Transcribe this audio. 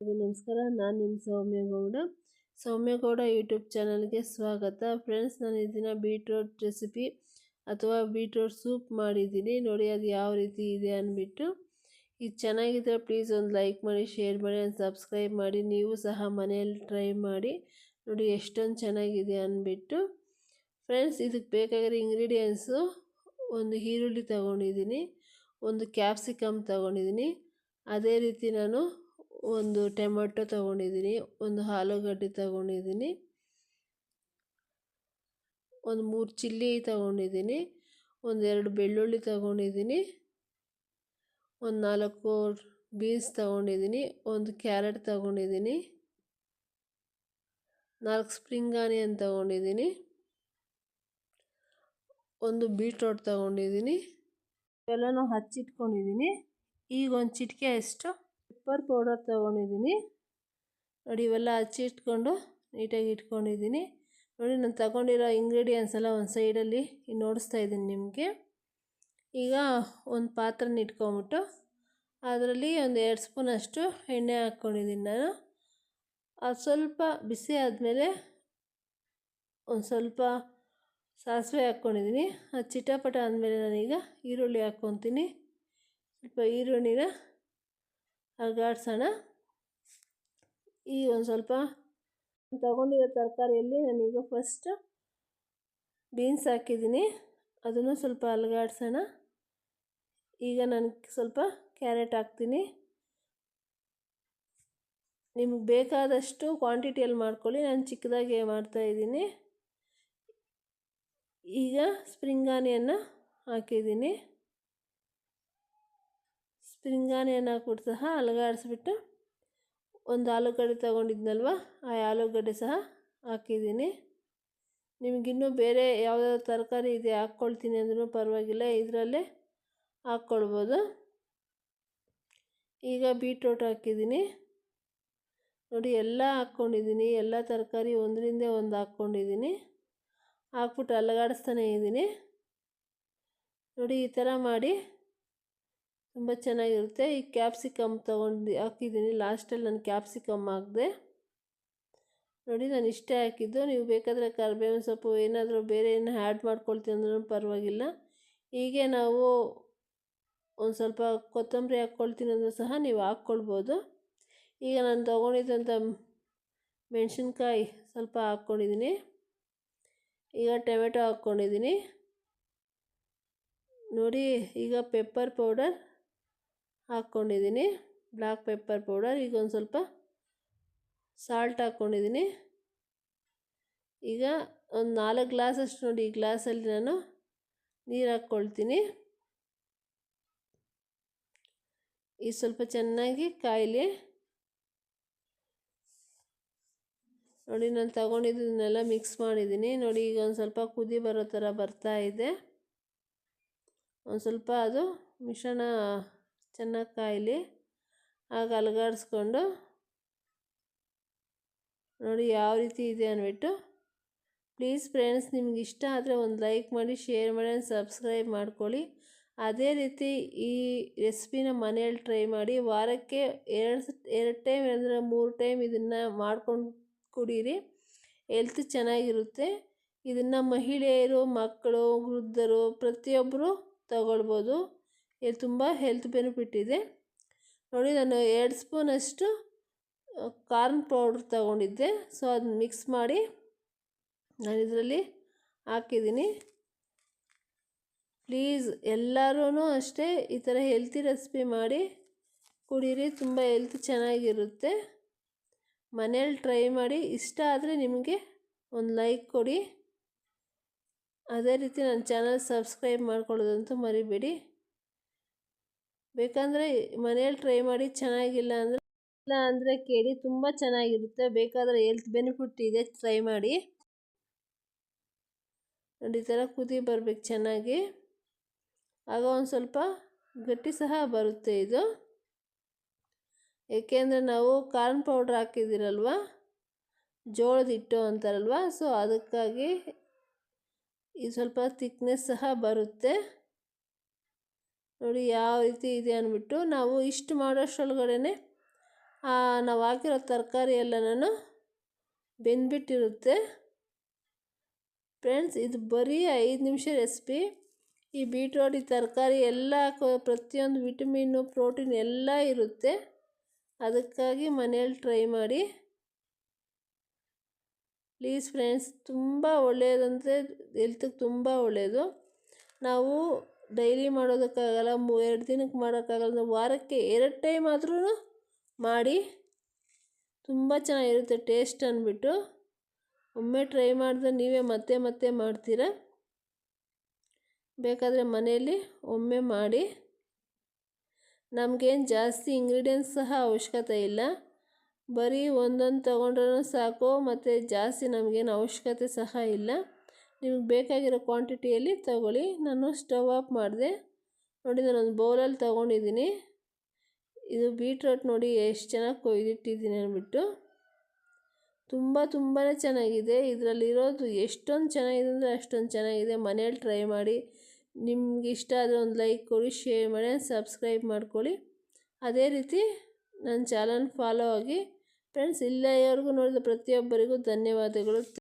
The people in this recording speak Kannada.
ನಮಸ್ಕಾರ, ನಾನು ನಿಮ್ಮ ಸೌಮ್ಯಗೌಡ. ಸೌಮ್ಯಗೌಡ ಯೂಟ್ಯೂಬ್ ಚಾನಲ್ಗೆ ಸ್ವಾಗತ. ಫ್ರೆಂಡ್ಸ್ ನಾನು ಈ ದಿನ ಬೀಟ್ರೋಟ್ ರೆಸಿಪಿ ಅಥವಾ ಬೀಟ್ರೋಟ್ ಸೂಪ್ ಮಾಡಿದ್ದೀನಿ. ನೋಡಿ ಅದು ಯಾವ ರೀತಿ ಇದೆ ಅಂದ್ಬಿಟ್ಟು. ಇದು ಚೆನ್ನಾಗಿದ್ದರೆ ಪ್ಲೀಸ್ ಒಂದು ಲೈಕ್ ಮಾಡಿ ಶೇರ್ ಮಾಡಿ ಆ್ಯಂಡ್ ಸಬ್ಸ್ಕ್ರೈಬ್ ಮಾಡಿ. ನೀವು ಸಹ ಮನೆಯಲ್ಲಿ ಟ್ರೈ ಮಾಡಿ. ನೋಡಿ ಎಷ್ಟೊಂದು ಚೆನ್ನಾಗಿದೆ ಅಂದ್ಬಿಟ್ಟು. ಫ್ರೆಂಡ್ಸ್ ಇದಕ್ಕೆ ಬೇಕಾಗಿರೋ ಇಂಗ್ರೀಡಿಯೆಂಟ್ಸು ಒಂದು ಈರುಳ್ಳಿ ತಗೊಂಡಿದ್ದೀನಿ. ಒಂದು ಕ್ಯಾಪ್ಸಿಕಮ್ ತಗೊಂಡಿದ್ದೀನಿ. ಅದೇ ರೀತಿ ನಾನು ಒಂದು ಟೊಮೆಟೊ ತಗೊಂಡಿದ್ದೀನಿ, ಒಂದು ಆಲೂಗಡ್ಡೆ ತಗೊಂಡಿದ್ದೀನಿ, ಒಂದು ಮೂರು ಚಿಲ್ಲಿ ತಗೊಂಡಿದ್ದೀನಿ ಒಂದೆರಡು ಬೆಳ್ಳುಳ್ಳಿ ತಗೊಂಡಿದ್ದೀನಿ, ಒಂದು ನಾಲ್ಕು ಬೀನ್ಸ್ ತಗೊಂಡಿದ್ದೀನಿ, ಒಂದು ಕ್ಯಾರೆಟ್ ತಗೊಂಡಿದ್ದೀನಿ, ನಾಲ್ಕು ಸ್ಪ್ರಿಂಗ್ ಆನಿಯನ್ ತಗೊಂಡಿದ್ದೀನಿ, ಒಂದು ಬೀಟ್ರೋಟ್ ತಗೊಂಡಿದ್ದೀನಿ ಎಲ್ಲನೂ ಹಚ್ಚಿಟ್ಕೊಂಡಿದ್ದೀನಿ. ಈಗ ಒಂದು ಚಿಟಿಕೆ ಅಷ್ಟು. ಪೆಪ್ಪರ್ ಪೌಡರ್ ತೊಗೊಂಡಿದ್ದೀನಿ. ನೋಡಿ ಇವೆಲ್ಲ ಹಚ್ಚಿಟ್ಕೊಂಡು ನೀಟಾಗಿ ಇಟ್ಕೊಂಡಿದ್ದೀನಿ. ನೋಡಿ ನಾನು ತಗೊಂಡಿರೋ ಇಂಗ್ರೀಡಿಯೆಂಟ್ಸ್ ಎಲ್ಲ ಒಂದು ಸೈಡಲ್ಲಿ ನೋಡಿಸ್ತಾ ಇದ್ದೀನಿ ನಿಮಗೆ. ಈಗ ಒಂದು ಪಾತ್ರನ ಇಟ್ಕೊಂಬಿಟ್ಟು ಅದರಲ್ಲಿ ಒಂದು ಎರಡು ಸ್ಪೂನಷ್ಟು ಎಣ್ಣೆ ಹಾಕ್ಕೊಂಡಿದ್ದೀನಿ ನಾನು. ಅದು ಸ್ವಲ್ಪ ಬಿಸಿ ಆದಮೇಲೆ ಒಂದು ಸ್ವಲ್ಪ ಸಾಸಿವೆ ಹಾಕ್ಕೊಂಡಿದ್ದೀನಿ ಅದು ಚಿಟಾಪಟ ಆದಮೇಲೆ ನಾನೀಗ ಈರುಳ್ಳಿ ಹಾಕ್ಕೊತೀನಿ. ಸ್ವಲ್ಪ ಈರುಳ್ಳಿನ ಅಗಾಡ್ಸೋಣ ಈ ಒಂದು ಸ್ವಲ್ಪ ತಗೊಂಡಿರೋ ತರಕಾರಿಯಲ್ಲಿ ನಾನೀಗ ಫಸ್ಟ್ ಬೀನ್ಸ್ ಹಾಕಿದ್ದೀನಿ. ಅದನ್ನು ಸ್ವಲ್ಪ ಅಲಗಾಡ್ಸೋಣ. ಈಗ ನಾನು ಸ್ವಲ್ಪ ಕ್ಯಾರೆಟ್ ಹಾಕ್ತೀನಿ. ನಿಮಗೆ ಬೇಕಾದಷ್ಟು ಕ್ವಾಂಟಿಟಿಯಲ್ಲಿ ಮಾಡ್ಕೊಳ್ಳಿ. ನಾನು ಚಿಕ್ಕದಾಗೆ ಮಾಡ್ತಾಯಿದ್ದೀನಿ ಈಗ ಸ್ಪ್ರಿಂಗ್ ಆನಿಯನ್ನು ಹಾಕಿದ್ದೀನಿ. ಆನಿಯನ್ ಹಾಕ್ಬಿಟ್ಟು ಸಹ ಅಲಗಾಡಿಸ್ಬಿಟ್ಟು ಒಂದು ಆಲೂಗಡ್ಡೆ ತೊಗೊಂಡಿದ್ನಲ್ವ, ಆ ಆಲೂಗಡ್ಡೆ ಸಹ ಹಾಕಿದ್ದೀನಿ. ನಿಮಗಿನ್ನೂ ಬೇರೆ ಯಾವುದಾದ್ರು ತರಕಾರಿ ಇದೆ ಹಾಕ್ಕೊಳ್ತೀನಿ ಅಂದ್ರೂ ಪರವಾಗಿಲ್ಲ, ಇದರಲ್ಲೇ ಹಾಕ್ಕೊಳ್ಬೋದು. ಈಗ ಬೀಟ್ರೋಟ್ ಹಾಕಿದ್ದೀನಿ. ನೋಡಿ, ಎಲ್ಲ ಹಾಕ್ಕೊಂಡಿದ್ದೀನಿ, ಎಲ್ಲ ತರಕಾರಿ ಒಂದರಿಂದ ಒಂದು ಹಾಕ್ಕೊಂಡಿದ್ದೀನಿ. ಹಾಕ್ಬಿಟ್ಟು ಅಲಗಾಡಿಸ್ತಾನೆ ಇದ್ದೀನಿ. ನೋಡಿ, ಈ ಥರ ಮಾಡಿ ತುಂಬ ಚೆನ್ನಾಗಿರುತ್ತೆ. ಈ ಕ್ಯಾಪ್ಸಿಕಮ್ ತೊಗೊಂಡು ಹಾಕಿದ್ದೀನಿ. ಲಾಸ್ಟಲ್ಲಿ ನಾನು ಕ್ಯಾಪ್ಸಿಕಮ್ ಹಾಕಿದೆ. ನೋಡಿ ನಾನು ಇಷ್ಟೇ ಹಾಕಿದ್ದು. ನೀವು ಬೇಕಾದರೆ ಕರಿಬೇವಿನ ಸೊಪ್ಪು ಏನಾದರೂ ಬೇರೆ ಏನು ಆ್ಯಡ್ ಮಾಡ್ಕೊಳ್ತೀನಿ ಅಂದ್ರೂ ಪರವಾಗಿಲ್ಲ. ಹೀಗೆ ನಾವು ಒಂದು ಸ್ವಲ್ಪ ಕೊತ್ತಂಬರಿ ಹಾಕ್ಕೊಳ್ತೀನಿ ಅಂದರೂ ಸಹ ನೀವು ಹಾಕ್ಕೊಳ್ಬೋದು. ಈಗ ನಾನು ತೊಗೊಂಡಿದ್ದಂಥ ಮೆಣಸಿನ್ಕಾಯಿ ಸ್ವಲ್ಪ ಹಾಕ್ಕೊಂಡಿದ್ದೀನಿ. ಈಗ ಟೊಮೆಟೊ ಹಾಕ್ಕೊಂಡಿದ್ದೀನಿ. ನೋಡಿ ಈಗ ಪೆಪ್ಪರ್ ಪೌಡರ್ ಹಾಕ್ಕೊಂಡಿದ್ದೀನಿ. Black pepper powder. ಈಗ ಒಂದು ಸ್ವಲ್ಪ ಸಾಲ್ಟ್ ಹಾಕ್ಕೊಂಡಿದ್ದೀನಿ. ಈಗ ಒಂದು ನಾಲ್ಕು ಗ್ಲಾಸಷ್ಟು ನೋಡಿ, ಈ ಗ್ಲಾಸಲ್ಲಿ ನಾನು ನೀರು ಹಾಕ್ಕೊಳ್ತೀನಿ. ಈ ಸ್ವಲ್ಪ ಚೆನ್ನಾಗಿ ಕಾಯಿಲೆ. ನೋಡಿ, ನಾನು ತಗೊಂಡಿದ್ದನ್ನೆಲ್ಲ ಮಿಕ್ಸ್ ಮಾಡಿದ್ದೀನಿ. ನೋಡಿ, ಈಗ ಒಂದು ಸ್ವಲ್ಪ ಕುದಿ ಬರೋ ಥರ ಬರ್ತಾ ಇದೆ. ಒಂದು ಸ್ವಲ್ಪ ಅದು ಮಿಶ್ರಣ ಚೆನ್ನಾಗಿ ಕಾಯಲಿ ಆಗ ಅಲಗಾಡಿಸ್ಕೊಂಡು ನೋಡಿ ಯಾವ ರೀತಿ ಇದೆ ಅಂದ್ಬಿಟ್ಟು. ಪ್ಲೀಸ್ ಫ್ರೆಂಡ್ಸ್, ನಿಮ್ಗೆ ಇಷ್ಟ ಆದರೆ ಒಂದು ಲೈಕ್ ಮಾಡಿ, ಶೇರ್ ಮಾಡಿ ಸಬ್ಸ್ಕ್ರೈಬ್ ಮಾಡ್ಕೊಳ್ಳಿ. ಅದೇ ರೀತಿ ಈ ರೆಸಿಪಿನ ಮನೆಯಲ್ಲಿ ಟ್ರೈ ಮಾಡಿ. ವಾರಕ್ಕೆ ಎರಡು ಎರಡು ಟೈಮ್ ಅಂದರೆ ಮೂರು ಟೈಮ್ ಇದನ್ನು ಮಾಡ್ಕೊಂಡು ಕುಡೀರಿ. ಹೆಲ್ತ್ ಚೆನ್ನಾಗಿರುತ್ತೆ. ಇದನ್ನು ಮಹಿಳೆಯರು, ಮಕ್ಕಳು, ವೃದ್ಧರು ಪ್ರತಿಯೊಬ್ಬರು ತಗೊಳ್ಬೋದು. ಇದು ತುಂಬ ಹೆಲ್ತ್ ಬೆನಿಫಿಟ್ ಇದೆ. ನೋಡಿ, ನಾನು ಎರಡು ಸ್ಪೂನಷ್ಟು ಕಾರ್ನ್ ಪೌಡ್ರ್ ತಗೊಂಡಿದ್ದೆ. ಸೊ ಅದನ್ನ ಮಿಕ್ಸ್ ಮಾಡಿ ನಾನು ಇದರಲ್ಲಿ ಹಾಕಿದ್ದೀನಿ. ಪ್ಲೀಸ್ ಎಲ್ಲರೂ ಅಷ್ಟೇ ಈ ಥರ ಹೆಲ್ತಿ ರೆಸಿಪಿ ಮಾಡಿ ಕುಡೀರಿ. ತುಂಬ ಹೆಲ್ತ್ ಚೆನ್ನಾಗಿರುತ್ತೆ. ಮನೇಲಿ ಟ್ರೈ ಮಾಡಿ. ಇಷ್ಟ ಆದರೆ ನಿಮಗೆ ಒಂದು ಲೈಕ್ ಕೊಡಿ. ಅದೇ ರೀತಿ ನನ್ನ ಚಾನಲ್ ಸಬ್ಸ್ಕ್ರೈಬ್ ಮಾಡ್ಕೊಳ್ಳೋದಂತೂ ಮರಿಬೇಡಿ. ಬೇಕಂದರೆ ಮನೇಲಿ ಟ್ರೈ ಮಾಡಿ ಚೆನ್ನಾಗಿಲ್ಲ ಅಂದರೆ ಇಲ್ಲ ಅಂದರೆ ಕೇಳಿ ತುಂಬ ಚೆನ್ನಾಗಿರುತ್ತೆ. ಬೇಕಾದರೆ ಹೆಲ್ತ್ ಬೆನಿಫಿಟ್ ಇದೆ ಟ್ರೈ ಮಾಡಿ. ನೋಡಿ, ಈ ಥರ ಕುದಿ ಬರಬೇಕು ಚೆನ್ನಾಗಿ. ಆಗ ಒಂದು ಸ್ವಲ್ಪ ಗಟ್ಟಿ ಸಹ ಬರುತ್ತೆ ಇದು. ಏಕೆಂದರೆ ನಾವು ಕಾರ್ನ್ ಪೌಡ್ರ್ ಹಾಕಿದ್ದೀರಲ್ವ? ಜೋಳದ ಹಿಟ್ಟು ಅಂತಾರಲ್ವ? ಸೊ ಅದಕ್ಕಾಗಿ ಇದು ಸ್ವಲ್ಪ ತಿಕ್ನೆಸ್ ಸಹ ಬರುತ್ತೆ. ನೋಡಿ ಯಾವ ರೀತಿ ಇದೆ ಅಂದ್ಬಿಟ್ಟು ನಾವು ಇಷ್ಟು ಮಾಡೋಷ್ಟರೊಳಗಡೆ ನಾವು ಹಾಕಿರೋ ತರಕಾರಿ ಎಲ್ಲನೂ ಬೆಂದ್ಬಿಟ್ಟಿರುತ್ತೆ. ಫ್ರೆಂಡ್ಸ್, ಇದು ಬರೀ ಐದು ನಿಮಿಷ ರೆಸಿಪಿ. ಈ ಬೀಟ್ರೋಟ್ ಈ ತರಕಾರಿ ಎಲ್ಲ ಪ್ರತಿಯೊಂದು ವಿಟಮಿನ್ನು, ಪ್ರೋಟೀನ್ ಎಲ್ಲ ಇರುತ್ತೆ. ಅದಕ್ಕಾಗಿ ಮನೇಲಿ ಟ್ರೈ ಮಾಡಿ. ಪ್ಲೀಸ್ ಫ್ರೆಂಡ್ಸ್, ತುಂಬ ಒಳ್ಳೆಯದಂದರೆ ಹೆಲ್ತಿಗೆ ತುಂಬ ಒಳ್ಳೆಯದು ನಾವು ಡೈಲಿ ಮಾಡೋದಕ್ಕಾಗಲ್ಲ, ಮು, ಎರಡು ದಿನಕ್ಕೆ ಮಾಡೋಕ್ಕಾಗಲ್ಲ ವಾರಕ್ಕೆ ಎರಡು ಟೈಮ್ ಆದ್ರೂ ಮಾಡಿ ತುಂಬ ಚೆನ್ನಾಗಿರುತ್ತೆ ಟೇಸ್ಟ್ ಅಂದ್ಬಿಟ್ಟು. ಒಮ್ಮೆ ಟ್ರೈ ಮಾಡಿದ್ರೆ ನೀವೇ ಮತ್ತೆ ಮತ್ತೆ ಮಾಡ್ತೀರಾ? ಬೇಕಾದರೆ ಮನೆಯಲ್ಲಿ ಒಮ್ಮೆ ಮಾಡಿ. ನಮಗೇನು ಜಾಸ್ತಿ ಇಂಗ್ರೀಡಿಯೆಂಟ್ಸ್ ಸಹ ಅವಶ್ಯಕತೆ ಇಲ್ಲ. ಬರೀ ಒಂದೊಂದು ತೊಗೊಂಡ್ರೂ ಸಾಕು, ಮತ್ತು ಜಾಸ್ತಿ ನಮಗೇನು ಅವಶ್ಯಕತೆ ಸಹ ಇಲ್ಲ. ನಿಮಗೆ ಬೇಕಾಗಿರೋ ಕ್ವಾಂಟಿಟಿಯಲ್ಲಿ ತಗೊಳ್ಳಿ. ನಾನು ಸ್ಟವ್ ಆಫ್ ಮಾಡಿದೆ. ನೋಡಿ ನಾನೊಂದು ಬೌಲಲ್ಲಿ ತೊಗೊಂಡಿದ್ದೀನಿ. ಇದು ಬೀಟ್ರೋಟ್ ನೋಡಿ ಎಷ್ಟು ಚೆನ್ನಾಗಿ ಕೊಯ್ದಿಟ್ಟಿದ್ದೀನಿ ಅಂದ್ಬಿಟ್ಟು. ತುಂಬ ತುಂಬಾ ಚೆನ್ನಾಗಿದೆ. ಇದರಲ್ಲಿರೋದು ಎಷ್ಟೊಂದು ಚೆನ್ನಾಗಿದೆ ಅಂದರೆ ಅಷ್ಟೊಂದು ಚೆನ್ನಾಗಿದೆ. ಮನೇಲಿ ಟ್ರೈ ಮಾಡಿ. ನಿಮ್ಗೆ ಇಷ್ಟ ಆದರೆ ಒಂದು ಲೈಕ್ ಕೊಡಿ, ಶೇರ್ ಮಾಡಿ ಸಬ್ಸ್ಕ್ರೈಬ್ ಮಾಡ್ಕೊಳ್ಳಿ. ಅದೇ ರೀತಿ ನನ್ನ ಚಾನಲ್ ಫಾಲೋ ಆಗಿ. ಫ್ರೆಂಡ್ಸ್ ಇಲ್ಲಿಯವರೆಗೂ ನೋಡಿದ ಪ್ರತಿಯೊಬ್ಬರಿಗೂ ಧನ್ಯವಾದಗಳು.